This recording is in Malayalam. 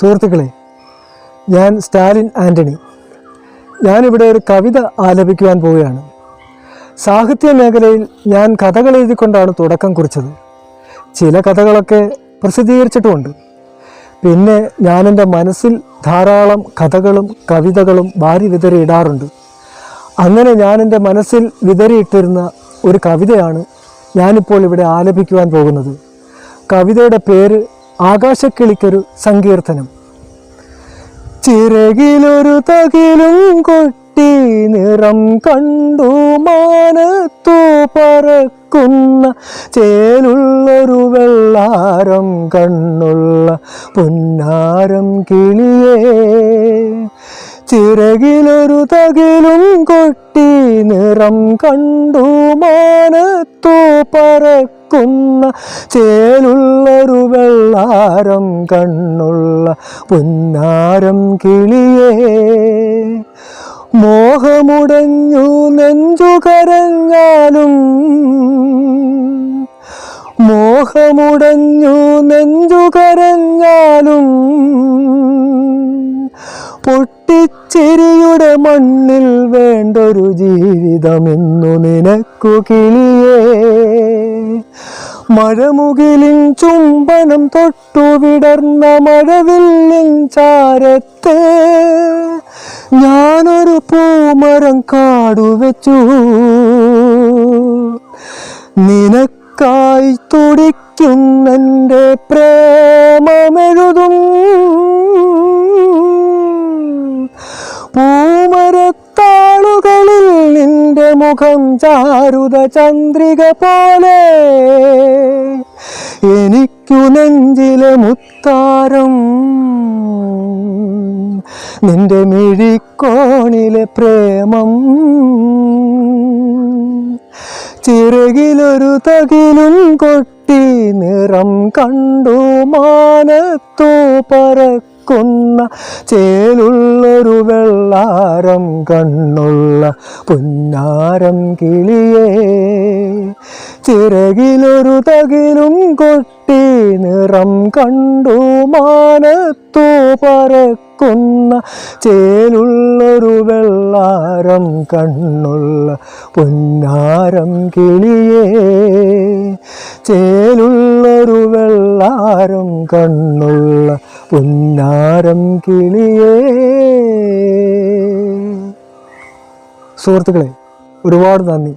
സുഹൃത്തുക്കളെ ഞാൻ സ്റ്റാലിൻ ആന്റണി ഞാനിവിടെ ഒരു കവിത ആലപിക്കുവാൻ പോവുകയാണ്. സാഹിത്യ മേഖലയിൽ ഞാൻ കഥകൾ എഴുതിക്കൊണ്ടാണ് തുടക്കം കുറിച്ചത്. ചില കഥകളൊക്കെ പ്രസിദ്ധീകരിച്ചിട്ടുമുണ്ട്. പിന്നെ ഞാനെന്റെ മനസ്സിൽ ധാരാളം കഥകളും കവിതകളും വാരി വിതറിയിടാറുണ്ട്. അങ്ങനെ ഞാനെന്റെ മനസ്സിൽ വിതറിയിട്ടിരുന്ന ഒരു കവിതയാണ് ഞാനിപ്പോൾ ഇവിടെ ആലപിക്കുവാൻ പോകുന്നത്. കവിതയുടെ പേര് ആകാശക്കിളിക്കൊരു സങ്കീർത്തനം. ചിറകിലൊരു തകിലും കൊട്ടി നിറം കണ്ടു മാനത്തു പറക്കുന്ന ചേലുള്ളൊരു വെള്ളാരം കണ്ണുള്ള പുന്നാരം കിളിയേ. ചിറകിലൊരു തകിലും കൊട്ടി നിറം കണ്ടു മാനത്തു പറക്കുന്ന ചേലുള്ളൊരു വെള്ളാരം കണ്ണുള്ള പുന്നാരം കിളിയേ. മോഹമുടഞ്ഞു നെഞ്ചു കരഞ്ഞാലും മോഹമുടഞ്ഞു നെഞ്ചു കരഞ്ഞാലും പൊട്ടിച്ചിരിയുടെ മണ്ണിൽ വേണ്ടൊരു ജീവിതമെന്നു നിനക്കു കിളിയേ. മഴമുകിലിൻ ചുംബനം തൊട്ടു വിടർന്ന മഴവില്ലിൻ ചാരത്ത് ഞാനൊരു പൂമരം കാടുവെച്ചു. നിനക്കായി തുടിക്കുന്നെന്റെ പ്രേമമെഴുതും. പൂമരത്താളുകളിൽ മുഖം ചാരുത ചന്ദ്രിക പോലെ. എനിക്കു നെഞ്ചിലെ മുത്താരം. നിന്റെ മിഴിക്കോണിലെ പ്രേമം. ചിറകിലൊരു തകിലും കൊട്ടി നിറം കണ്ടു മാനത്തു പറക്കുന്ന ചേലുള്ളൊരു വെള്ളാരം കണ്ണുള്ള പുന്നാരം കിളിയേ ചിറകിലൊരു തകിലും കൊട്ടി നിറം കണ്ടു മാനത്തു പറക്കുന്ന ചേലുള്ളൊരു വെള്ളാരം കണ്ണുള്ള പുന്നാരം കിളിയേ ചേലുള്ളൊരു വെള്ളാരം കണ്ണുള്ള പുന്നാരം കിളിയേ. സുഹൃത്തുക്കളെ ഒരുപാട് നന്ദി.